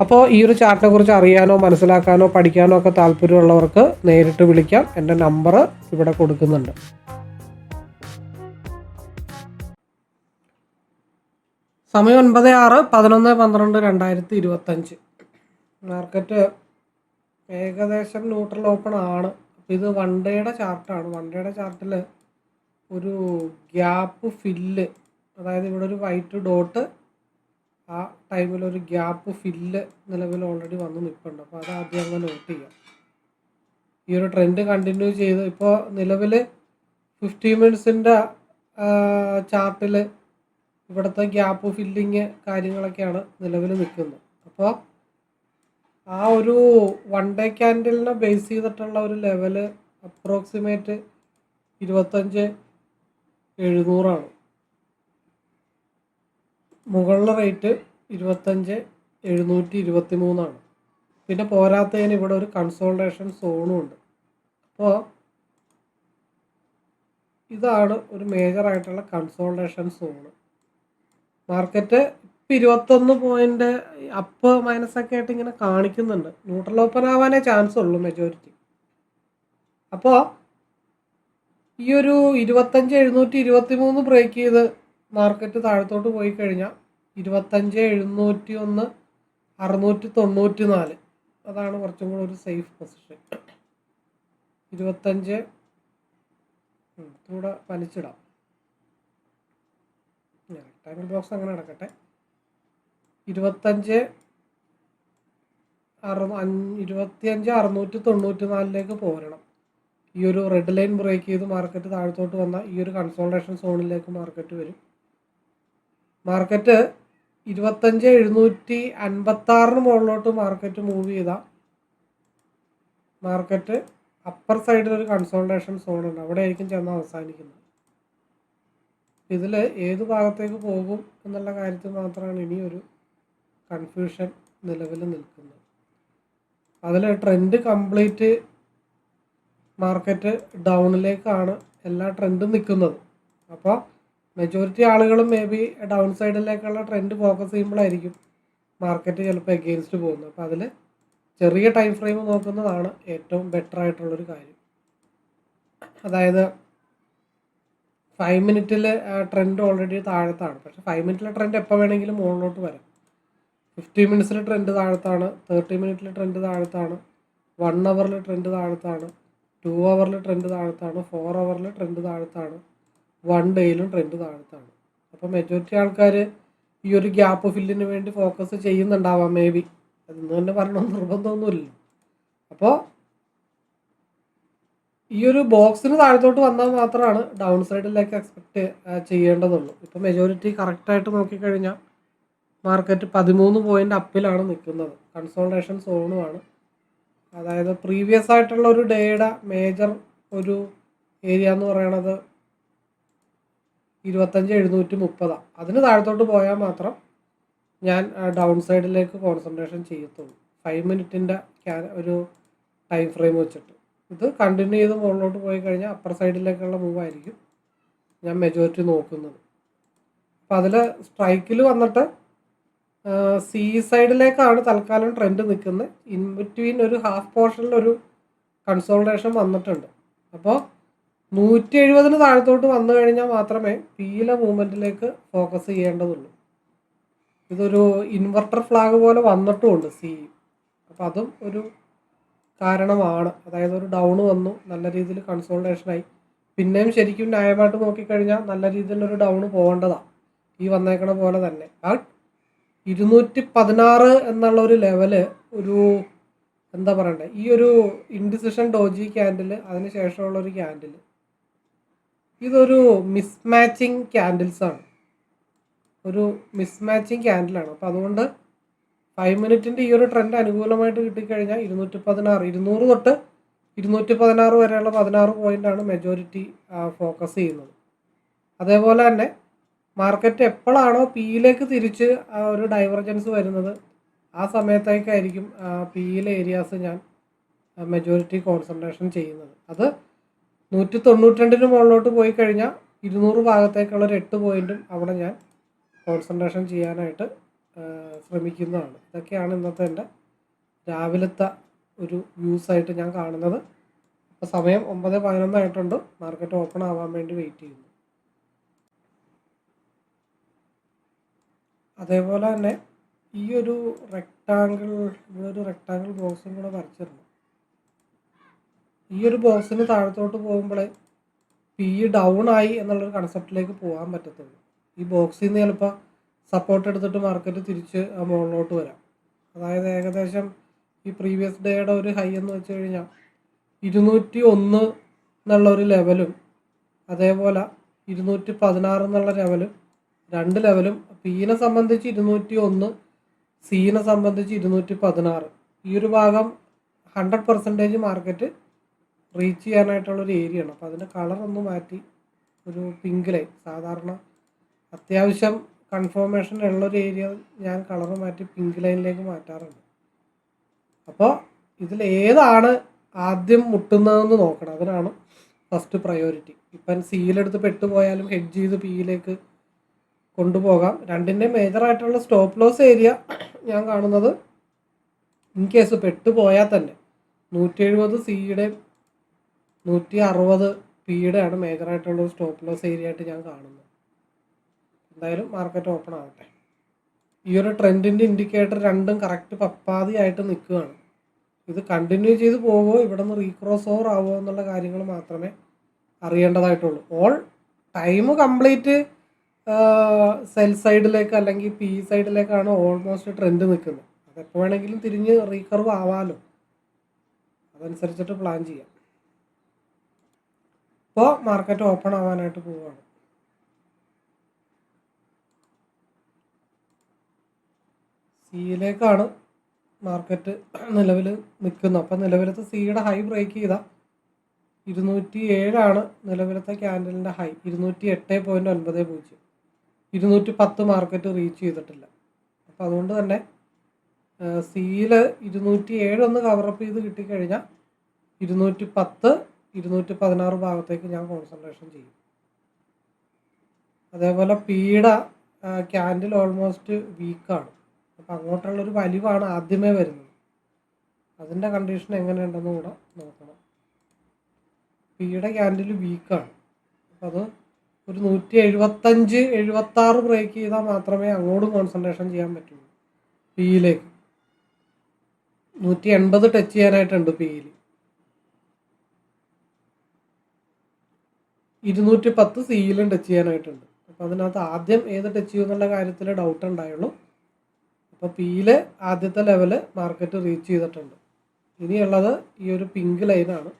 അപ്പോൾ ഈ ഒരു ചാർട്ടിനെ കുറിച്ച് അറിയാനോ മനസ്സിലാക്കാനോ പഠിക്കാനോ ഒക്കെ താല്പര്യമുള്ളവർക്ക് നേരിട്ട് വിളിക്കാം. എന്റെ നമ്പർ ഇവിടെ കൊടുക്കുന്നുണ്ട്. സമയം ഒൻപത് ആറ് പതിനൊന്ന് പന്ത്രണ്ട് രണ്ടായിരത്തി ഇരുപത്തഞ്ച്. മാർക്കറ്റ് ഏകദേശം ന്യൂട്രൽ ഓപ്പൺ ആണ്. ഇത് വൺ ഡേയുടെ ചാർട്ടാണ്. വൺ ഡേയുടെ ചാർട്ടിൽ ഒരു ഗ്യാപ്പ് ഫില്ല് അതായത് ഇവിടെ ഒരു വൈറ്റ് ഡോട്ട് ആ ടൈമിൽ ഒരു ഗ്യാപ്പ് ഫില്ല് നിലവിൽ ഓൾറെഡി വന്ന് നിൽപ്പുണ്ട് അപ്പോൾ അത് ആദ്യം അങ്ങ് നോട്ട് ചെയ്യാം. ഈ ഒരു ട്രെൻഡ് കണ്ടിന്യൂ ചെയ്ത് ഇപ്പോൾ നിലവിൽ ഫിഫ്റ്റി മിനിറ്റ്സിന്റെ ചാർട്ടിൽ ഇവിടുത്തെ ഗ്യാപ്പ് ഫില്ലിങ് കാര്യങ്ങളൊക്കെയാണ് നിലവിൽ നിൽക്കുന്നത്. അപ്പോൾ ആ ഒരു വൺ ഡേ ക്യാൻഡലിനെ ബേസ് ചെയ്തിട്ടുള്ള ഒരു ലെവൽ അപ്രോക്സിമേറ്റ് ഇരുപത്തഞ്ച് എഴുന്നൂറാണ്. മുകളിലെ റേറ്റ് ഇരുപത്തഞ്ച് എഴുന്നൂറ്റി ഇരുപത്തി മൂന്നാണ് പിന്നെ പോരാത്തതിന് ഇവിടെ ഒരു കൺസോൾട്ടേഷൻ സോണും ഉണ്ട്. അപ്പോൾ ഇതാണ് ഒരു മേജറായിട്ടുള്ള കൺസോൾട്ടേഷൻ സോണ് മാർക്കറ്റ് ഇപ്പം ഇരുപത്തൊന്ന് പോയിന്റ് അപ്പ് മൈനസൊക്കെ ആയിട്ട് ഇങ്ങനെ കാണിക്കുന്നുണ്ട്. ന്യൂട്രൽ ഓപ്പൺ ആവാനേ ചാൻസ് ഉള്ളൂ മെജോറിറ്റി അപ്പോൾ ഈ ഒരു ഇരുപത്തഞ്ച് എഴുന്നൂറ്റി ഇരുപത്തി മൂന്ന് ബ്രേക്ക് ചെയ്ത് മാർക്കറ്റ് താഴത്തോട്ട് പോയി കഴിഞ്ഞാൽ ഇരുപത്തഞ്ച് എഴുന്നൂറ്റി ഒന്ന് അറുന്നൂറ്റി തൊണ്ണൂറ്റി നാല് അതാണ് കുറച്ചും കൂടെ ഒരു സേഫ് പൊസിഷൻ ഇരുപത്തഞ്ച് കൂടെ വലിച്ചിടാം. റെക്ടാങ്കിൾ ബോക്സ് അങ്ങനെ അടക്കട്ടെ. ഇരുപത്തഞ്ച് അറു ഇരുപത്തി ഇരുപത്തിയഞ്ച് അറുന്നൂറ്റി തൊണ്ണൂറ്റി നാലിലേക്ക് പോരണം. ഈ ഒരു റെഡ് ലൈൻ ബ്രേക്ക് ചെയ്ത് മാർക്കറ്റ് താഴത്തോട്ട് വന്നാൽ ഈ ഒരു കൺസോൾട്ടേഷൻ സോണിലേക്ക് മാർക്കറ്റ് വരും. മാർക്കറ്റ് ഇരുപത്തഞ്ച് എഴുന്നൂറ്റി അൻപത്തി ആറിന് മുകളിലോട്ട് മാർക്കറ്റ് മൂവ് ചെയ്താൽ മാർക്കറ്റ് അപ്പർ സൈഡിൽ ഒരു കൺസോൾട്ടേഷൻ സോൺ ഉണ്ട്. അവിടെ ആയിരിക്കും ചെന്ന് അവസാനിക്കുന്നത്. ഇതിൽ ഏത് ഭാഗത്തേക്ക് പോകും എന്നുള്ള കാര്യത്തിൽ മാത്രമാണ് ഇനിയൊരു കൺഫ്യൂഷൻ നിലവിൽ നിൽക്കുന്നത്. അതിൽ ട്രെൻഡ് കംപ്ലീറ്റ് മാർക്കറ്റ് ഡൗണിലേക്കാണ് എല്ലാ ട്രെൻഡും നിൽക്കുന്നത്. അപ്പോൾ മെജോറിറ്റി ആളുകളും മേ ബി ഡൗൺ സൈഡിലേക്കുള്ള ട്രെൻഡ് ഫോക്കസ് ചെയ്യുമ്പോഴായിരിക്കും മാർക്കറ്റ് ചിലപ്പോൾ എഗെയിൻസ്റ്റ് പോകുന്നത്. അപ്പോൾ അതിൽ ചെറിയ ടൈം ഫ്രെയിം നോക്കുന്നതാണ് ഏറ്റവും ബെറ്റർ ആയിട്ടുള്ളൊരു കാര്യം. അതായത് ഫൈവ് മിനിറ്റിൽ ട്രെൻഡ് ഓൾറെഡി താഴത്താണ്. പക്ഷേ ഫൈവ് മിനിറ്റിലെ ട്രെൻഡ് എപ്പോൾ വേണമെങ്കിലും മുകളിലോട്ട് വരാം. ഫിഫ്റ്റി മിനിറ്റ്സിൽ ട്രെൻഡ് താഴത്താണ് തേർട്ടി മിനിറ്റിൽ ട്രെൻഡ് താഴത്താണ് വൺ അവറിൽ ട്രെൻഡ് താഴത്താണ് ടു അവറിൽ ട്രെൻഡ് താഴത്താണ് ഫോർ അവറിൽ ട്രെൻഡ് താഴത്താണ് വൺ ഡേയിലും ട്രെൻഡ് താഴത്താണ്. അപ്പോൾ മെജോറിറ്റി ആൾക്കാർ ഈ ഒരു ഗ്യാപ്പ് ഫില്ലിന് വേണ്ടി ഫോക്കസ് ചെയ്യുന്നുണ്ടാവാം മേ ബി അതെന്ന് തന്നെ പറയണമെന്ന് നിർബന്ധമൊന്നുമില്ല. അപ്പോൾ ഈ ഒരു ബോക്സിന് താഴത്തോട്ട് വന്നാൽ മാത്രമാണ് ഡൗൺ സൈഡിലേക്ക് എക്സ്പെക്ട് ചെയ്യേണ്ടതുള്ളൂ. ഇപ്പോൾ മെജോറിറ്റി കറക്റ്റായിട്ട് നോക്കിക്കഴിഞ്ഞാൽ മാർക്കറ്റ് പതിമൂന്ന് പോയിന്റ് അപ്പിലാണ് നിൽക്കുന്നത്. കൺസോൾട്ടേഷൻ സോണുമാണ് അതായത് പ്രീവിയസ് ആയിട്ടുള്ള ഒരു ഡേയുടെ മേജർ ഒരു ഏരിയ എന്ന് പറയണത് ഇരുപത്തഞ്ച് എഴുന്നൂറ്റി മുപ്പതാണ് അതിന് താഴത്തോട്ട് പോയാൽ മാത്രം ഞാൻ ഡൗൺ സൈഡിലേക്ക് കോൺസെൻട്രേഷൻ ചെയ്യത്തുള്ളൂ. ഫൈവ് മിനിറ്റിന്റെ ഒരു ടൈം ഫ്രെയിം വെച്ചിട്ട്. ഇത് കണ്ടിന്യൂ ചെയ്ത് മുകളിലോട്ട് പോയി കഴിഞ്ഞാൽ അപ്പർ സൈഡിലേക്കുള്ള മൂവ് ആയിരിക്കും ഞാൻ മെജോറിറ്റി നോക്കുന്നത്. അപ്പം അതിൽ സ്ട്രൈക്കിൽ വന്നിട്ട് സി സൈഡിലേക്കാണ് തൽക്കാലം ട്രെൻഡ് നിൽക്കുന്നത്. ഇൻ ബിറ്റ്വീൻ ഒരു ഹാഫ് പോർഷനിൽ ഒരു കൺസോൾട്ടേഷൻ വന്നിട്ടുണ്ട്. അപ്പോൾ നൂറ്റി എഴുപതിന് താഴത്തോട്ട് വന്നു കഴിഞ്ഞാൽ മാത്രമേ പീല മൂവ്മെന്റിലേക്ക് ഫോക്കസ് ചെയ്യേണ്ടതുള്ളൂ. ഇതൊരു ഇൻവെർട്ടർ ഫ്ലാഗ് പോലെ വന്നിട്ടുമുണ്ട് സി. അപ്പം അതും ഒരു കാരണമാണ്. അതായത് ഒരു ഡൗൺ വന്നു നല്ല രീതിയിൽ കൺസോൾട്ടേഷനായി പിന്നെയും ശരിക്കും ന്യായമായിട്ട് നോക്കിക്കഴിഞ്ഞാൽ നല്ല രീതിയിലൊരു ഡൗൺ പോകേണ്ടതാണ് ഈ വന്നേക്കണ പോലെ തന്നെ. ബട്ട് ഇരുന്നൂറ്റി പതിനാറ് എന്നുള്ള ഒരു ലെവൽ ഒരു എന്താ പറയണ്ടേ? ഈ ഒരു ഇൻഡിസിഷൻ ഡോജി ക്യാൻഡിൽ അതിന് ശേഷമുള്ള ഒരു ക്യാൻഡിൽ ഇതൊരു മിസ്മാച്ചിങ് ക്യാൻഡിൽസ് ആണ്. ഒരു മിസ്മാച്ചിങ് ക്യാൻഡിലാണ് അപ്പോൾ അതുകൊണ്ട് ഫൈവ് മിനിറ്റിന്റെ ഈ ഒരു ട്രെൻഡ് അനുകൂലമായിട്ട് കിട്ടിക്കഴിഞ്ഞാൽ ഇരുന്നൂറ്റി പതിനാറ് ഇരുന്നൂറ് തൊട്ട് ഇരുന്നൂറ്റി പതിനാറ് വരെയുള്ള പതിനാറ് പോയിന്റാണ് മെജോറിറ്റി ഫോക്കസ് ചെയ്യുന്നത്. അതേപോലെ തന്നെ മാർക്കറ്റ് എപ്പോഴാണോ പിയിലേക്ക് തിരിച്ച് ആ ഒരു ഡൈവർജൻസ് വരുന്നത് ആ സമയത്തേക്കായിരിക്കും പിയിലെ ഏരിയാസ് ഞാൻ മെജോറിറ്റി കോൺസെൻട്രേഷൻ ചെയ്യുന്നത്. അത് നൂറ്റി തൊണ്ണൂറ്റിരണ്ടിന് മുകളിലോട്ട് പോയി കഴിഞ്ഞാൽ ഇരുന്നൂറ് ഭാഗത്തേക്കുള്ള ഒരു എട്ട് പോയിന്റും അവിടെ ഞാൻ കോൺസെൻട്രേഷൻ ചെയ്യാനായിട്ട് ശ്രമിക്കുന്നതാണ്. ഇതൊക്കെയാണ് ഇന്നത്തെ എന്റെ രാവിലത്തെ ഒരു വ്യൂസായിട്ട് ഞാൻ കാണുന്നത്. ഇപ്പോൾ സമയം ഒമ്പത് പതിനൊന്നായിട്ടുണ്ട് മാർക്കറ്റ് ഓപ്പൺ ആവാൻ വേണ്ടി വെയിറ്റ് ചെയ്യുന്നു. അതേപോലെ തന്നെ ഈ ഒരു റെക്റ്റാങ്കിൾ ഇവിടെ ഒരു റെക്റ്റാങ്കിൾ ബോക്സും കൂടെ വരച്ചിരുന്നു ഈ ഒരു ബോക്സിന് താഴത്തോട്ട് പോകുമ്പോഴേ പി ഡൗൺ ആയി എന്നുള്ളൊരു കൺസെപ്റ്റിലേക്ക് പോകാൻ പറ്റത്തുള്ളൂ. ഈ ബോക്സിൽ നിന്ന് ചിലപ്പോൾ സപ്പോർട്ട് എടുത്തിട്ട് മാർക്കറ്റ് തിരിച്ച് ആ മുകളിലോട്ട് വരാം. അതായത് ഏകദേശം ഈ പ്രീവിയസ് ഡേയുടെ ഒരു ഹൈ എന്ന് വെച്ച് കഴിഞ്ഞാൽ ഇരുന്നൂറ്റി ഒന്ന് എന്നുള്ള ഒരു ലെവലും അതേപോലെ ഇരുന്നൂറ്റി പതിനാറ് എന്നുള്ള ലെവലും രണ്ട് ലെവലും പീനെ സംബന്ധിച്ച് ഇരുന്നൂറ്റി ഒന്ന് സീനെ സംബന്ധിച്ച് ഇരുന്നൂറ്റി പതിനാറ് ഈ ഒരു ഭാഗം ഹൺഡ്രഡ് പെർസെന്റേജ് മാർക്കറ്റ് റീച്ച് ചെയ്യാനായിട്ടുള്ളൊരു ഏരിയ ആണ്. അപ്പോൾ അതിന്റെ കളർ ഒന്ന് മാറ്റി ഒരു പിങ്ക് ലൈൻ സാധാരണ അത്യാവശ്യം കൺഫർമേഷൻ ഉള്ളൊരു ഏരിയ ഞാൻ കളർ മാറ്റി പിങ്ക് ലൈനിലേക്ക് മാറ്റാറുണ്ട്. അപ്പോൾ ഇതിൽ ഏതാണ് ആദ്യം മുട്ടുന്നതെന്ന് നോക്കണം. അതിനാണ് ഫസ്റ്റ് പ്രയോറിറ്റി ഇപ്പം സീലെടുത്ത് പെട്ടുപോയാലും ഹെഡ് ചെയ്ത് പിയിലേക്ക് കൊണ്ടുപോകാം. രണ്ടിന്റെ മേജറായിട്ടുള്ള സ്റ്റോപ്പ് ലോസ് ഏരിയ ഞാൻ കാണുന്നത് ഇൻ കേസ് പെട്ടുപോയാൽ തന്നെ നൂറ്റി എഴുപത് സിയുടെ നൂറ്റി അറുപത് ആണ് മേജറായിട്ടുള്ള സ്റ്റോപ്പ് ലോസ് ഏരിയ ആയിട്ട് ഞാൻ കാണുന്നത്. എന്തായാലും മാർക്കറ്റ് ഓപ്പൺ ആവട്ടെ. ഈ ഒരു ട്രെൻഡിന്റെ ഇൻഡിക്കേറ്റർ രണ്ടും കറക്റ്റ് പപ്പാതിയായിട്ട് നിൽക്കുകയാണ്. ഇത് കണ്ടിന്യൂ ചെയ്ത് പോവോ ഇവിടെ നിന്ന് റീക്രോസ് ഓവർ ആവുമോ എന്നുള്ള കാര്യങ്ങൾ മാത്രമേ അറിയേണ്ടതായിട്ടുള്ളൂ. ഓൾ ടൈം കംപ്ലീറ്റ് സെൽ സൈഡിലേക്ക് അല്ലെങ്കിൽ പി സൈഡിലേക്കാണ് ഓൾമോസ്റ്റ് ട്രെൻഡ് നിൽക്കുന്നത്. അത് എപ്പോൾ വേണമെങ്കിലും തിരിഞ്ഞ് റീകർവ് ആവാമല്ലോ അതനുസരിച്ചിട്ട് പ്ലാൻ ചെയ്യാം. ഇപ്പോൾ മാർക്കറ്റ് ഓപ്പൺ ആവാനായിട്ട് പോവുകയാണ് സിയിലേക്കാണ് മാർക്കറ്റ് നിലവിൽ നിൽക്കുന്നത്. അപ്പം നിലവിലത്തെ സിയുടെ ഹൈ ബ്രേക്ക് ചെയ്ത ഇരുന്നൂറ്റി ഏഴാണ് നിലവിലത്തെ ക്യാൻഡലിന്റെ ഹൈ ഇരുന്നൂറ്റി എട്ട് പോയിന്റ് ഒൻപത് പൂജ്യം. ഇരുന്നൂറ്റി പത്ത് മാർക്കറ്റ് റീച്ച് ചെയ്തിട്ടില്ല. അപ്പം അതുകൊണ്ട് തന്നെ സിയിൽ ഇരുന്നൂറ്റി ഏഴ് ഒന്ന് കവറപ്പ് ചെയ്ത് കിട്ടിക്കഴിഞ്ഞാൽ ഇരുന്നൂറ്റി പത്ത് ഇരുന്നൂറ്റി പതിനാറ് ഭാഗത്തേക്ക് ഞാൻ കോൺസെൻട്രേഷൻ ചെയ്യും. അതേപോലെ പീഡ ക്യാൻഡിൽ ഓൾമോസ്റ്റ് വീക്കാണ് അപ്പം അങ്ങോട്ടുള്ളൊരു വലിവാണ് ആദ്യമേ വരുന്നത്. അതിന്റെ കണ്ടീഷൻ എങ്ങനെയുണ്ടെന്ന് കൂടെ നോക്കണം. പീഡ ക്യാൻഡിൽ വീക്കാണ് അപ്പം അത് ഒരു നൂറ്റി എഴുപത്തഞ്ച് എഴുപത്താറ് ബ്രേക്ക് ചെയ്താൽ മാത്രമേ അങ്ങോട്ടും കോൺസെൻട്രേഷൻ ചെയ്യാൻ പറ്റുള്ളൂ. പിയിലേക്ക് നൂറ്റി എൺപത് ടച്ച് ചെയ്യാനായിട്ടുണ്ട് പിയിൽ ഇരുന്നൂറ്റി പത്ത് സിയിലും ടച്ച് ചെയ്യാനായിട്ടുണ്ട്. അപ്പോൾ അതിനകത്ത് ആദ്യം ഏത് ടച്ച് ചെയ്യും എന്നുള്ള കാര്യത്തിൽ ഡൗട്ട് ഉണ്ടായുള്ളൂ അപ്പോൾ പിയിലെ ആദ്യത്തെ ലെവൽ മാർക്കറ്റ് റീച്ച് ചെയ്തിട്ടുണ്ട്. ഇനിയുള്ളത് ഈ ഒരു പിങ്ക് ലൈനാണ്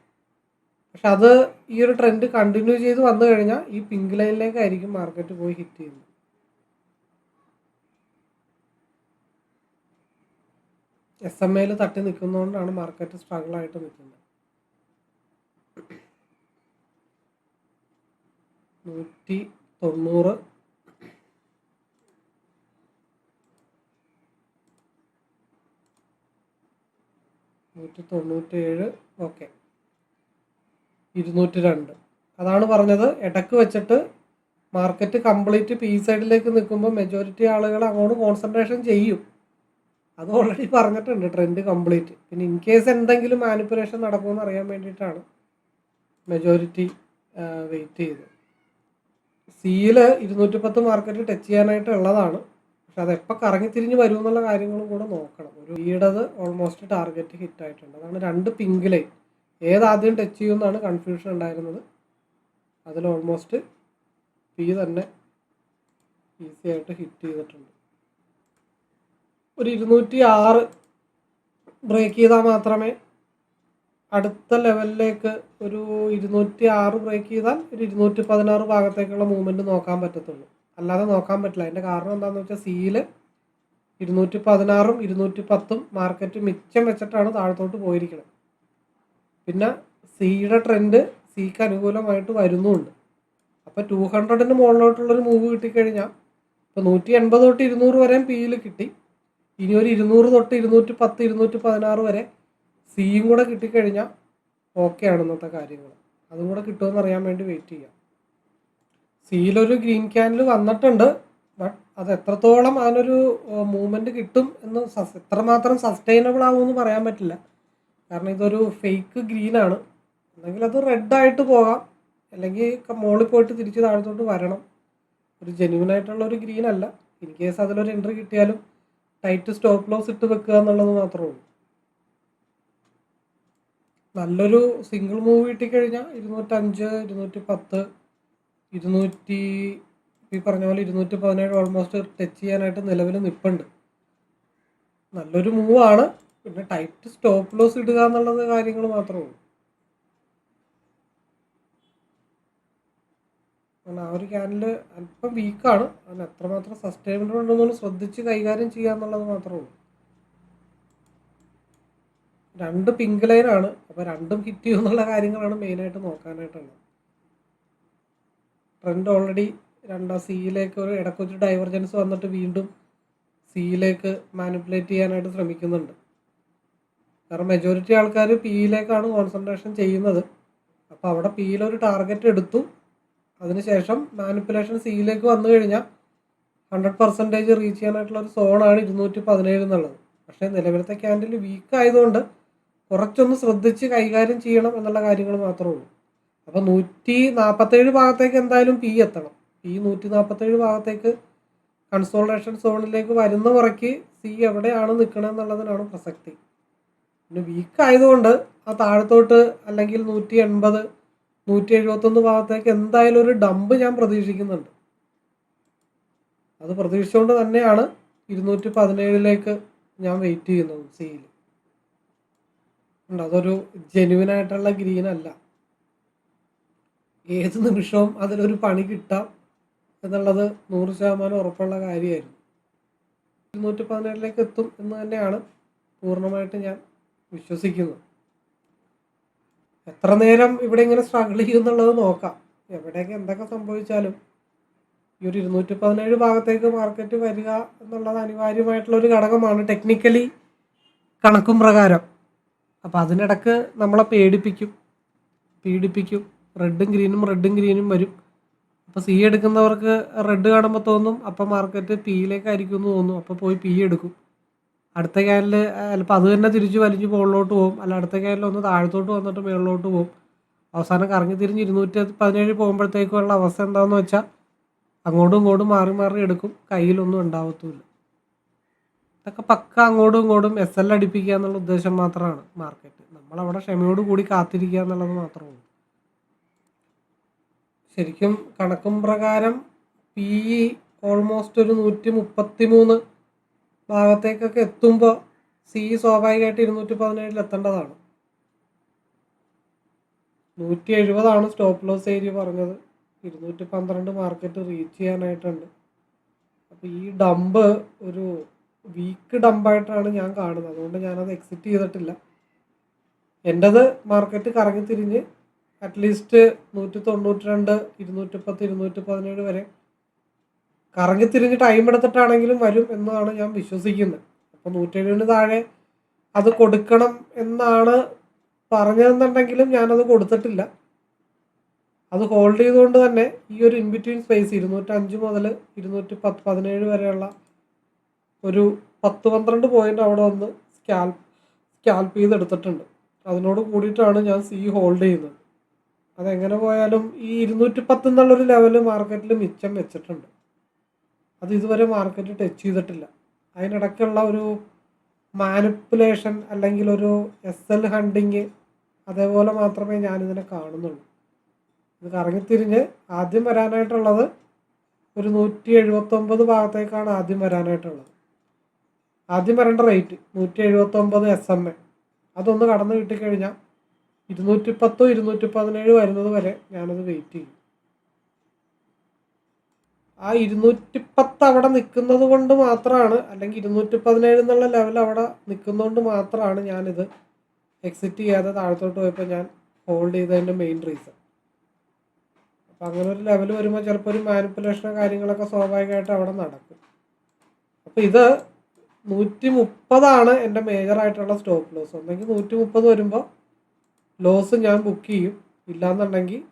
പക്ഷെ അത് ഈ ഒരു ട്രെൻഡ് കണ്ടിന്യൂ ചെയ്ത് വന്നു കഴിഞ്ഞാൽ ഈ പിങ്ക് ലൈനിലേക്കായിരിക്കും മാർക്കറ്റ് പോയി ഹിറ്റ് ചെയ്യുന്നത്. എസ് എം എയിൽ തട്ടി നിൽക്കുന്നതുകൊണ്ടാണ് മാർക്കറ്റ് സ്ട്രഗിൾ ആയിട്ട് നിൽക്കുന്നത്. നൂറ്റി തൊണ്ണൂറ് നൂറ്റി തൊണ്ണൂറ്റേഴ് ഓക്കെ. ഇരുന്നൂറ്റി രണ്ട് അതാണ് പറഞ്ഞത്. ഇടയ്ക്ക് വെച്ചിട്ട് മാർക്കറ്റ് കംപ്ലീറ്റ് പി സൈഡിലേക്ക് നിൽക്കുമ്പോൾ മെജോറിറ്റി ആളുകൾ അങ്ങോട്ട് കോൺസെൻട്രേഷൻ ചെയ്യും. അത് ഓൾറെഡി പറഞ്ഞിട്ടുണ്ട്. ട്രെൻഡ് കംപ്ലീറ്റ് പിന്നെ ഇൻ കേസ് എന്തെങ്കിലും മാനിപ്പുലേഷൻ നടക്കുമെന്ന് അറിയാൻ വേണ്ടിയിട്ടാണ് മെജോറിറ്റി വെയിറ്റ് ചെയ്തത്. സിയിൽ ഇരുന്നൂറ്റി പത്ത് മാർക്കറ്റ് ടച്ച് ചെയ്യാനായിട്ട് ഉള്ളതാണ്. പക്ഷെ അതെപ്പോൾ കറങ്ങി തിരിഞ്ഞ് വരും എന്നുള്ള കാര്യങ്ങളും കൂടെ നോക്കണം. ഒരു ഈടത് ഓൾമോസ്റ്റ് ടാർഗറ്റ് ഹിറ്റ് ആയിട്ടുണ്ട്. അതാണ് രണ്ട് പിങ്ക് ലൈൻ ഏതാദ്യം ടച്ച് ചെയ്യുമെന്നാണ് കൺഫ്യൂഷൻ ഉണ്ടായിരുന്നത്. അതിൽ ഓൾമോസ്റ്റ് പി തന്നെ ഈസി ആയിട്ട് ഹിറ്റ് ചെയ്തിട്ടുണ്ട്. ഒരു ഇരുന്നൂറ്റി ആറ് ബ്രേക്ക് ചെയ്താൽ മാത്രമേ അടുത്ത ലെവലിലേക്ക് ഒരു ഇരുന്നൂറ്റി ആറ് ബ്രേക്ക് ചെയ്താൽ ഒരു ഇരുന്നൂറ്റി പതിനാറ് ഭാഗത്തേക്കുള്ള മൂവ്മെന്റ് നോക്കാൻ പറ്റത്തുള്ളൂ. അല്ലാതെ നോക്കാൻ പറ്റില്ല. അതിന്റെ കാരണം എന്താണെന്ന് വെച്ചാൽ സിയിൽ ഇരുന്നൂറ്റി പതിനാറും ഇരുന്നൂറ്റി പത്തും മാർക്കറ്റ് മിച്ചം വെച്ചിട്ടാണ് താഴത്തോട്ട് പോയിരിക്കുന്നത് പിന്നെ സിയുടെ ട്രെൻഡ് സിക്ക് അനുകൂലമായിട്ട് വരുന്നുണ്ട്. അപ്പോൾ ടു ഹൺഡ്രഡിന് മുകളിലോട്ടുള്ളൊരു മൂവ് കിട്ടിക്കഴിഞ്ഞാൽ ഇപ്പോൾ നൂറ്റി എൺപത് തൊട്ട് ഇരുന്നൂറ് വരെയും പിയിൽ കിട്ടി. ഇനി ഒരു ഇരുന്നൂറ് തൊട്ട് ഇരുന്നൂറ്റി പത്ത് ഇരുന്നൂറ്റി പതിനാറ് വരെ സിയും കൂടെ കിട്ടിക്കഴിഞ്ഞാൽ ഓക്കെ ആണ് ഇന്നത്തെ കാര്യങ്ങൾ അതും കൂടെ കിട്ടുമെന്ന് അറിയാൻ വേണ്ടി വെയിറ്റ് ചെയ്യാം. സിയിലൊരു ഗ്രീൻ ക്യാനിൽ വന്നിട്ടുണ്ട് ബട്ട് അത് എത്രത്തോളം അതിനൊരു മൂവ്മെന്റ് കിട്ടും എന്ന് സസ് എത്രമാത്രം സസ്റ്റൈനബിൾ ആവുമെന്ന് പറയാൻ പറ്റില്ല. കാരണം ഇതൊരു ഫേക്ക് ഗ്രീനാണ് അല്ലെങ്കിൽ അത് റെഡായിട്ട് പോകാം അല്ലെങ്കിൽ മോളിൽ പോയിട്ട് തിരിച്ച് താഴത്തോട്ട് വരണം. ഒരു ജെന്യൂൻ ആയിട്ടുള്ള ഒരു ഗ്രീൻ അല്ല. ഇൻ കേസ് അതിലൊരു എൻട്രി കിട്ടിയാലും ടൈറ്റ് സ്റ്റോപ്പ് ലോസ് ഇട്ട് വെക്കുക എന്നുള്ളത് മാത്രമേ ഉള്ളൂ. നല്ലൊരു സിംഗിൾ മൂവ് കിട്ടിക്കഴിഞ്ഞാൽ ഇരുന്നൂറ്റഞ്ച് ഇരുന്നൂറ്റി പത്ത് ഇരുന്നൂറ്റി ഈ പറഞ്ഞ പോലെ ഇരുന്നൂറ്റി പതിനേഴ് ഓൾമോസ്റ്റ് ടച്ച് ചെയ്യാനായിട്ട് നിലവിൽ നിൽപ്പുണ്ട് നല്ലൊരു മൂവാണ് പിന്നെ ടൈറ്റ് സ്റ്റോപ്പ് ലോസ് ഇടുക എന്നുള്ളത് കാര്യങ്ങൾ മാത്രമേ ഉള്ളൂ. കാരണം ആ ഒരു ക്യാനിൽ അല്പം വീക്കാണ് അതിന് എത്രമാത്രം സസ്റ്റൈനബിൾ ഉണ്ടെന്നൊന്ന് ശ്രദ്ധിച്ച് കൈകാര്യം ചെയ്യുക എന്നുള്ളത് മാത്രമേ ഉള്ളൂ. രണ്ട് പിങ്ക് ലൈൻ ആണ്. അപ്പോൾ രണ്ടും ഹിറ്റ് എന്നുള്ള കാര്യങ്ങളാണ് മെയിനായിട്ട് നോക്കാനായിട്ടുള്ളത്. ട്രെൻഡ് ഓൾറെഡി രണ്ടാം സിയിലേക്ക് ഒരു ഇടക്കൊരു ഡൈവർജൻസ് വന്നിട്ട് വീണ്ടും സിയിലേക്ക് മാനിപ്പുലേറ്റ് ചെയ്യാനായിട്ട് ശ്രമിക്കുന്നുണ്ട്. കാരണം മെജോറിറ്റി ആൾക്കാർ പിയിലേക്കാണ് കോൺസെൻട്രേഷൻ ചെയ്യുന്നത്. അപ്പോൾ അവിടെ പിയിലൊരു ടാർഗറ്റ് എടുത്തു. അതിനുശേഷം മാനിപ്പുലേഷൻ സിയിലേക്ക് വന്നു കഴിഞ്ഞാൽ ഹൺഡ്രഡ് പെർസെന്റേജ് റീച്ച് ചെയ്യാനായിട്ടുള്ള ഒരു സോണാണ് ഇരുന്നൂറ്റി പതിനേഴ് എന്നുള്ളത്. പക്ഷേ നിലവിലത്തെ ക്യാൻഡിൽ വീക്ക് ആയതുകൊണ്ട് കുറച്ചൊന്ന് ശ്രദ്ധിച്ച് കൈകാര്യം ചെയ്യണം എന്നുള്ള കാര്യങ്ങൾ മാത്രമേ ഉള്ളൂ. അപ്പോൾ നൂറ്റി നാൽപ്പത്തേഴ് ഭാഗത്തേക്ക് എന്തായാലും പി എത്തണം. പി നൂറ്റി നാൽപ്പത്തേഴ് ഭാഗത്തേക്ക് കൺസോൾട്ടേഷൻ സോണിലേക്ക് വരുന്ന മുറയ്ക്ക് സി എവിടെയാണ് നിൽക്കണം എന്നുള്ളതിനാണ് പ്രസക്തി. പിന്നെ വീക്ക് ആയതുകൊണ്ട് ആ താഴത്തോട്ട് അല്ലെങ്കിൽ നൂറ്റി എൺപത് നൂറ്റി എഴുപത്തൊന്ന് ഭാഗത്തേക്ക് എന്തായാലും ഒരു ഡംപ് ഞാൻ പ്രതീക്ഷിക്കുന്നുണ്ട്. അത് പ്രതീക്ഷിച്ചുകൊണ്ട് തന്നെയാണ് ഇരുന്നൂറ്റി പതിനേഴിലേക്ക് ഞാൻ വെയിറ്റ് ചെയ്യുന്നത് സിയിൽ ഉണ്ട്. അതൊരു ജെനുവിൻ ആയിട്ടുള്ള ഗ്രീൻ അല്ല ഏത് നിമിഷവും അതിലൊരു പണി കിട്ടാം എന്നുള്ളത് നൂറ് ശതമാനം ഉറപ്പുള്ള കാര്യമായിരുന്നു. ഇരുന്നൂറ്റി പതിനേഴിലേക്ക് എത്തും എന്ന് തന്നെയാണ് പൂർണമായിട്ട് ഞാൻ വിശ്വസിക്കുന്നത്. എത്ര നേരം ഇവിടെ ഇങ്ങനെ സ്ട്രഗിൾ ചെയ്യും എന്നുള്ളത് നോക്കാം. എവിടെയൊക്കെ എന്തൊക്കെ സംഭവിച്ചാലും ഈ ഒരു ഇരുന്നൂറ്റി പതിനേഴ് ഭാഗത്തേക്ക് മാർക്കറ്റ് വരിക എന്നുള്ളത് അനിവാര്യമായിട്ടുള്ള ഒരു ഘടകമാണ് ടെക്നിക്കലി കണക്കും പ്രകാരം. അപ്പോൾ അതിനിടക്ക് നമ്മളെ പേടിപ്പിക്കും. പീഡിപ്പിക്കും റെഡും ഗ്രീനും റെഡും ഗ്രീനും വരും. അപ്പോൾ സി എടുക്കുന്നവർക്ക് റെഡ് കാണുമ്പോൾ തോന്നും അപ്പോൾ മാർക്കറ്റ് പിയിലേക്കായിരിക്കും എന്ന് തോന്നും. അപ്പോൾ പോയി പി എടുക്കും. അടുത്ത ക്യാനിൽ ചിലപ്പോൾ അത് തന്നെ തിരിച്ച് വലിഞ്ഞ് മുകളിലോട്ട് പോകും. അല്ല അടുത്ത ക്യാനിൽ ഒന്ന് താഴത്തോട്ട് വന്നിട്ട് മുകളിലോട്ട് പോകും. അവസാനം കറങ്ങി തിരിഞ്ഞ് ഇരുന്നൂറ്റി പതിനേഴ് പോകുമ്പോഴത്തേക്കുള്ള അവസ്ഥ എന്താണെന്ന് വെച്ചാൽ അങ്ങോട്ടും ഇങ്ങോട്ടും മാറി മാറി എടുക്കും. കയ്യിലൊന്നും ഉണ്ടാവത്തുമില്ല. ഇതൊക്കെ പക്ക അങ്ങോട്ടും ഇങ്ങോട്ടും എസ് എൽ അടിപ്പിക്കുക എന്നുള്ള ഉദ്ദേശം മാത്രമാണ് മാർക്കറ്റ് നമ്മളവിടെ ക്ഷമയോട് കൂടി കാത്തിരിക്കുക എന്നുള്ളത് മാത്രമേ ഉള്ളൂ. ശരിക്കും കണക്കും പ്രകാരം പി ഇ ഓൾമോസ്റ്റ് ഒരു നൂറ്റി മുപ്പത്തി മൂന്ന് ഭാഗത്തേക്കൊക്കെ എത്തുമ്പോൾ സി സ്വാഭാവികമായിട്ട് ഇരുന്നൂറ്റി പതിനേഴിൽ എത്തേണ്ടതാണ്. നൂറ്റി എഴുപതാണ് സ്റ്റോപ്പ് ലോസ് ഏരിയ പറഞ്ഞത്. ഇരുന്നൂറ്റി പന്ത്രണ്ട് മാർക്കറ്റ് റീച്ച് ചെയ്യാനായിട്ടുണ്ട്. അപ്പോൾ ഈ ഡമ്പ് ഒരു വീക്ക് ഡമ്പായിട്ടാണ് ഞാൻ കാണുന്നത്. അതുകൊണ്ട് ഞാനത് എക്സിറ്റ് ചെയ്തിട്ടില്ല. എന്റെത് മാർക്കറ്റ് കറങ്ങി തിരിഞ്ഞ് അറ്റ്ലീസ്റ്റ് നൂറ്റി തൊണ്ണൂറ്റി രണ്ട് ഇരുന്നൂറ്റി പത്ത് ഇരുന്നൂറ്റി പതിനേഴ് വരെ കറങ്ങി തിരിഞ്ഞ് ടൈം എടുത്തിട്ടാണെങ്കിലും വരും എന്നാണ് ഞാൻ വിശ്വസിക്കുന്നത്. അപ്പോൾ നൂറ്റെഴുപതിന് താഴെ അത് കൊടുക്കണം എന്നാണ് പറഞ്ഞതെന്നുണ്ടെങ്കിലും ഞാനത് കൊടുത്തിട്ടില്ല. അത് ഹോൾഡ് ചെയ്തുകൊണ്ട് തന്നെ ഈ ഒരു ഇൻ ബിറ്റ്വീൻ സ്പേസ് ഇരുന്നൂറ്റഞ്ച് മുതൽ ഇരുന്നൂറ്റി പത്ത് പതിനേഴ് വരെയുള്ള ഒരു പത്ത് പന്ത്രണ്ട് പോയിന്റ് അവിടെ വന്ന് സ്കാൽ സ്കാൽപ്പ് ചെയ്തെടുത്തിട്ടുണ്ട് അതിനോട് കൂടിയിട്ടാണ് ഞാൻ സി ഹോൾഡ് ചെയ്യുന്നത്. അതെങ്ങനെ പോയാലും ഈ ഇരുന്നൂറ്റി പത്ത് എന്നുള്ളൊരു ലെവൽ മാർക്കറ്റിൽ മിച്ചം വെച്ചിട്ടുണ്ട്. അത് ഇതുവരെ മാർക്കറ്റ് ടച്ച് ചെയ്തിട്ടില്ല. അതിനിടയ്ക്കുള്ള ഒരു മാനിപ്പുലേഷൻ അല്ലെങ്കിൽ ഒരു എസ് എൽ ഹണ്ടിങ് അതേപോലെ മാത്രമേ ഞാനിതിനെ കാണുന്നുള്ളൂ. ഇത് കറങ്ങിത്തിരിഞ്ഞ് ആദ്യം വരാനായിട്ടുള്ളത് ഒരു നൂറ്റി എഴുപത്തൊമ്പത് ഭാഗത്തേക്കാണ് ആദ്യം വരാനായിട്ടുള്ളത്. ആദ്യം പറയേണ്ട റേറ്റ് നൂറ്റി എഴുപത്തൊമ്പത് എസ് എം എ അതൊന്ന് കടന്നു കിട്ടിക്കഴിഞ്ഞാൽ ഇരുന്നൂറ്റി പത്തോ ഇരുന്നൂറ്റി പതിനേഴ് വരുന്നത് വരെ ഞാനത് വെയിറ്റ് ചെയ്യും. ആ ഇരുന്നൂറ്റി പത്ത് അവിടെ നിൽക്കുന്നത് കൊണ്ട് മാത്രമാണ് അല്ലെങ്കിൽ ഇരുന്നൂറ്റി പതിനേഴ് എന്നുള്ള ലെവൽ അവിടെ നിൽക്കുന്നതുകൊണ്ട് മാത്രമാണ് ഞാനിത് എക്സിറ്റ് ചെയ്യാതെ താഴത്തോട്ട് പോയപ്പോൾ ഞാൻ ഹോൾഡ് ചെയ്തതിന്റെ മെയിൻ റീസൺ അപ്പം അങ്ങനെ ഒരു ലെവൽ വരുമ്പോൾ ചിലപ്പോൾ ഒരു മാനിപ്പുലേഷനോ കാര്യങ്ങളൊക്കെ സ്വാഭാവികമായിട്ട് അവിടെ നടക്കും. അപ്പോൾ ഇത് നൂറ്റി മുപ്പതാണ് എന്റെ മേജറായിട്ടുള്ള സ്റ്റോപ്പ് ലോസ്. ഒന്നെങ്കിൽ നൂറ്റി മുപ്പത് വരുമ്പോൾ ലോസ് ഞാൻ ബുക്ക് ചെയ്യും. ഇല്ലാന്നുണ്ടെങ്കിൽ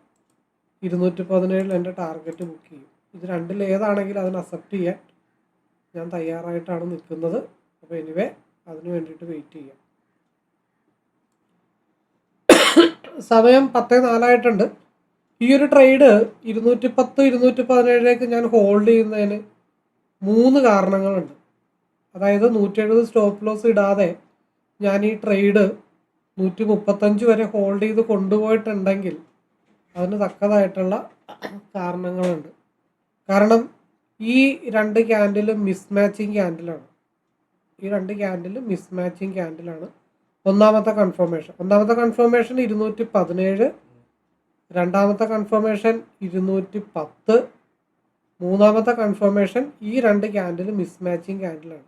ഇരുന്നൂറ്റി പതിനേഴിൽ എന്റെ ടാർഗറ്റ് ബുക്ക് ചെയ്യും. ഇത് രണ്ടിൽ ഏതാണെങ്കിലും അതിന് അക്സെപ്റ്റ് ചെയ്യാൻ ഞാൻ തയ്യാറായിട്ടാണ് നിൽക്കുന്നത്. അപ്പോൾ എനിവേ അതിന് വേണ്ടിയിട്ട് വെയിറ്റ് ചെയ്യാം. സമയം പത്തേ നാലായിട്ടുണ്ട്. ഈ ഒരു ട്രേഡ് ഇരുന്നൂറ്റി പത്ത് ഇരുന്നൂറ്റി പതിനേഴിലേക്ക് ഞാൻ ഹോൾഡ് ചെയ്യുന്നതിന് മൂന്ന് കാരണങ്ങളുണ്ട്. അതായത് നൂറ്റി എഴുപത് സ്റ്റോപ്പ് ലോസ് ഇടാതെ ഞാൻ ഈ ട്രേഡ് നൂറ്റി മുപ്പത്തഞ്ച് വരെ ഹോൾഡ് ചെയ്ത് കൊണ്ടുപോയിട്ടുണ്ടെങ്കിൽ അതിന് തക്കതായിട്ടുള്ള കാരണങ്ങളുണ്ട്. കാരണം ഈ രണ്ട് ക്യാൻഡിലും മിസ്മാച്ചിങ് ക്യാൻഡിലാണ് ഈ രണ്ട് ക്യാൻഡിലും മിസ്മാച്ചിങ് ക്യാൻഡിലാണ് ഒന്നാമത്തെ കൺഫർമേഷൻ ഒന്നാമത്തെ കൺഫർമേഷൻ ഇരുന്നൂറ്റി പതിനേഴ് രണ്ടാമത്തെ കൺഫർമേഷൻ ഇരുന്നൂറ്റി പത്ത് മൂന്നാമത്തെ കൺഫർമേഷൻ ഈ രണ്ട് ക്യാൻഡിൽ മിസ്മാച്ചിങ് ക്യാൻഡിലാണ്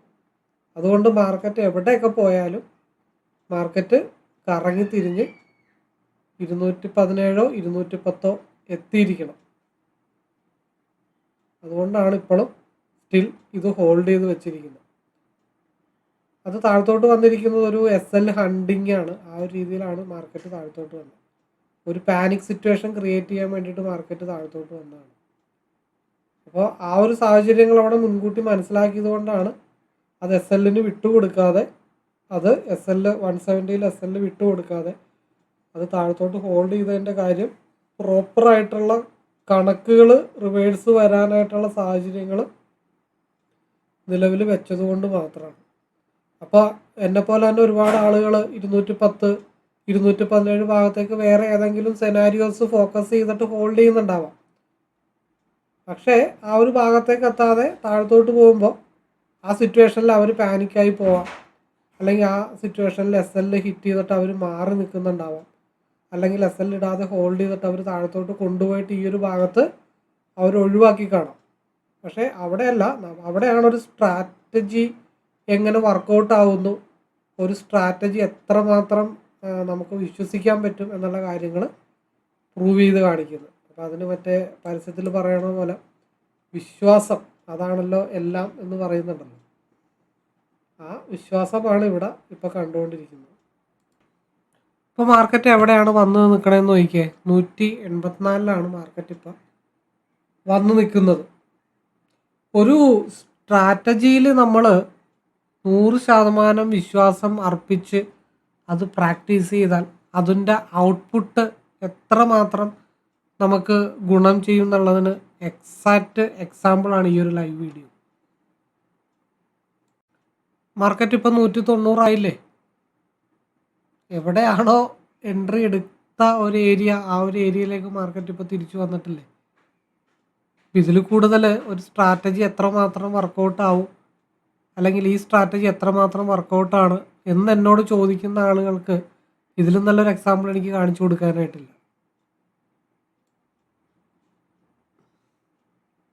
അതുകൊണ്ട് മാർക്കറ്റ് എവിടെയൊക്കെ പോയാലും മാർക്കറ്റ് കറങ്ങി തിരിഞ്ഞ് ഇരുന്നൂറ്റി പതിനേഴോ ഇരുന്നൂറ്റി പത്തോ എത്തിയിരിക്കണം. അതുകൊണ്ടാണ് ഇപ്പോഴും സ്റ്റിൽ ഇത് ഹോൾഡ് ചെയ്ത് വെച്ചിരിക്കുന്നത്. അത് താഴത്തോട്ട് വന്നിരിക്കുന്നത് ഒരു എസ് എൽ ഹണ്ടിങ് ആണ്. ആ ഒരു രീതിയിലാണ് മാർക്കറ്റ് താഴത്തോട്ട് വന്നത്. ഒരു പാനിക് സിറ്റുവേഷൻ ക്രിയേറ്റ് ചെയ്യാൻ വേണ്ടിയിട്ട് മാർക്കറ്റ് താഴത്തോട്ട് വന്നതാണ്. അപ്പോൾ ആ ഒരു സാഹചര്യങ്ങൾ അവിടെ മുൻകൂട്ടി മനസ്സിലാക്കിയത് കൊണ്ടാണ് അത് എസ് എല്ലിന് വിട്ടുകൊടുക്കാതെ അത് എസ് എൽ വൺ സെവന്റിയിൽ എസ് എല്ലിന് വിട്ടുകൊടുക്കാതെ അത് താഴത്തോട്ട് ഹോൾഡ് ചെയ്തതിന്റെ കാര്യം പ്രോപ്പറായിട്ടുള്ള കണക്കുകൾ റിവേഴ്സ് വരാനായിട്ടുള്ള സാഹചര്യങ്ങൾ നിലവിൽ വെച്ചതുകൊണ്ട് മാത്രമാണ്. അപ്പോൾ എന്നെ പോലെ തന്നെ ഒരുപാട് ആളുകൾ ഇരുന്നൂറ്റി പത്ത് ഇരുന്നൂറ്റി പതിനേഴ് ഭാഗത്തേക്ക് വേറെ ഏതെങ്കിലും സെനാരിയോസ് ഫോക്കസ് ചെയ്തിട്ട് ഹോൾഡ് ചെയ്യുന്നുണ്ടാവാം. പക്ഷേ ആ ഒരു ഭാഗത്തേക്ക് എത്താതെ താഴത്തോട്ട് പോകുമ്പോൾ ആ സിറ്റുവേഷനിൽ അവർ പാനിക്കായി പോവാം. അല്ലെങ്കിൽ ആ സിറ്റുവേഷനിൽ എസ് എല്ലിൽ ഹിറ്റ് ചെയ്തിട്ട് അവർ മാറി നിൽക്കുന്നുണ്ടാവാം അല്ലെങ്കിൽ എസ് എൽ ഇടാതെ ഹോൾഡ് ചെയ്തിട്ട് അവർ താഴത്തോട്ട് കൊണ്ടുപോയിട്ട് ഈ ഒരു ഭാഗത്ത് അവർ ഒഴിവാക്കി കാണാം. പക്ഷേ അവിടെയല്ല അവിടെയാണ് ഒരു സ്ട്രാറ്റജി എങ്ങനെ വർക്കൗട്ട് ആവുന്നു. ഒരു സ്ട്രാറ്റജി എത്രമാത്രം നമുക്ക് വിശ്വസിക്കാൻ പറ്റും എന്നുള്ള കാര്യങ്ങൾ പ്രൂവ് ചെയ്ത് കാണിക്കുന്നത് അപ്പോൾ അതിന് മറ്റേ പരസ്യത്തിൽ പറയണ പോലെ വിശ്വാസം അതാണല്ലോ എല്ലാം എന്ന് പറയുന്നുണ്ടല്ലോ. ആ വിശ്വാസമാണ് ഇവിടെ ഇപ്പോൾ കണ്ടുകൊണ്ടിരിക്കുന്നത്. ഇപ്പോൾ മാർക്കറ്റ് എവിടെയാണ് വന്ന് നിൽക്കണമെന്ന് നോക്കിയേ. നൂറ്റി എൺപത്തിനാലിലാണ് മാർക്കറ്റ് ഇപ്പൊ വന്ന് നിൽക്കുന്നത് ഒരു സ്ട്രാറ്റജിയിൽ നമ്മൾ നൂറ് ശതമാനം വിശ്വാസം അർപ്പിച്ച് അത് പ്രാക്ടീസ് ചെയ്താൽ അതിന്റെ ഔട്ട്പുട്ട് എത്രമാത്രം നമുക്ക് ഗുണം ചെയ്യും എന്നുള്ളതിന് എക്സാക്റ്റ് എക്സാമ്പിളാണ് ഈ ഒരു ലൈവ് വീഡിയോ മാർക്കറ്റ് ഇപ്പം നൂറ്റി തൊണ്ണൂറായില്ലേ എവിടെയാണോ എൻട്രി എടുത്ത ഒരു ഏരിയ ആ ഒരു ഏരിയയിലേക്ക് മാർക്കറ്റ് ഇപ്പോൾ തിരിച്ചു വന്നിട്ടില്ലേ? ഇതിൽ കൂടുതൽ ഒരു സ്ട്രാറ്റജി എത്രമാത്രം വർക്കൗട്ട് ആവും? അല്ലെങ്കിൽ ഈ സ്ട്രാറ്റജി എത്രമാത്രം വർക്കൗട്ടാണ് എന്ന് എന്നോട് ചോദിക്കുന്ന ആളുകൾക്ക് ഇതിലും നല്ലൊരു എക്സാമ്പിൾ എനിക്ക് കാണിച്ചു കൊടുക്കാനായിട്ടില്ല.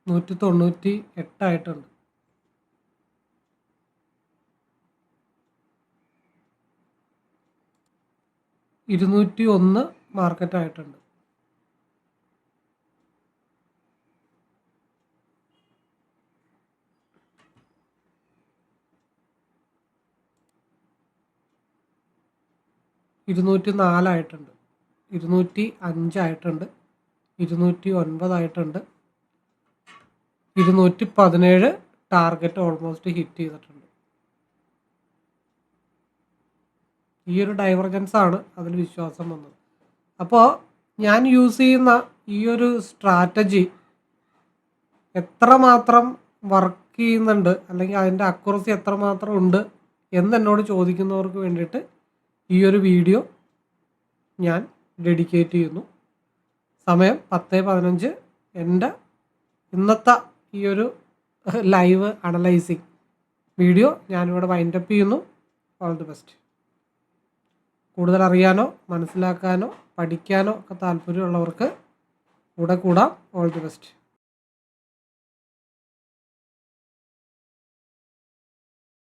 നൂറ്റി തൊണ്ണൂറ്റി എട്ടായിട്ടുണ്ട് ഇരുന്നൂറ്റി ഒന്ന് മാർക്കറ്റ് ആയിട്ടുണ്ട് ഇരുന്നൂറ്റി നാലായിട്ടുണ്ട് ഇരുന്നൂറ്റി അഞ്ചായിട്ടുണ്ട് ഇരുന്നൂറ്റി ഒൻപതായിട്ടുണ്ട് ഇരുന്നൂറ്റി പതിനേഴ് ടാർഗറ്റ് ഓൾമോസ്റ്റ് ഹിറ്റ് ചെയ്തിട്ടുണ്ട്. ഈ ഒരു ഡൈവർജൻസ് ആണ് അതിൽ വിശ്വാസം വന്നത്. അപ്പോൾ ഞാൻ യൂസ് ചെയ്യുന്ന ഈ ഒരു സ്ട്രാറ്റജി എത്രമാത്രം വർക്ക് ചെയ്യുന്നുണ്ട് അല്ലെങ്കിൽ അതിന്റെ അക്യുറസി എത്രമാത്രം ഉണ്ട് എന്ന് എന്നോട് ചോദിക്കുന്നവർക്ക് വേണ്ടിയിട്ട് ഈ ഒരു വീഡിയോ ഞാൻ ഡെഡിക്കേറ്റ് ചെയ്യുന്നു. സമയം പത്ത് പതിനഞ്ച്. എന്റെ ഇന്നത്തെ ഈ ഒരു ലൈവ് അനലൈസിങ് വീഡിയോ ഞാനിവിടെ വൈൻഡപ്പ് ചെയ്യുന്നു. ഓൾ ദി ബെസ്റ്റ് കൂടുതൽ അറിയാനോ മനസ്സിലാക്കാനോ പഠിക്കാനോ ഒക്കെ താല്പര്യമുള്ളവർക്ക് കൂടെ കൂടാം. All the best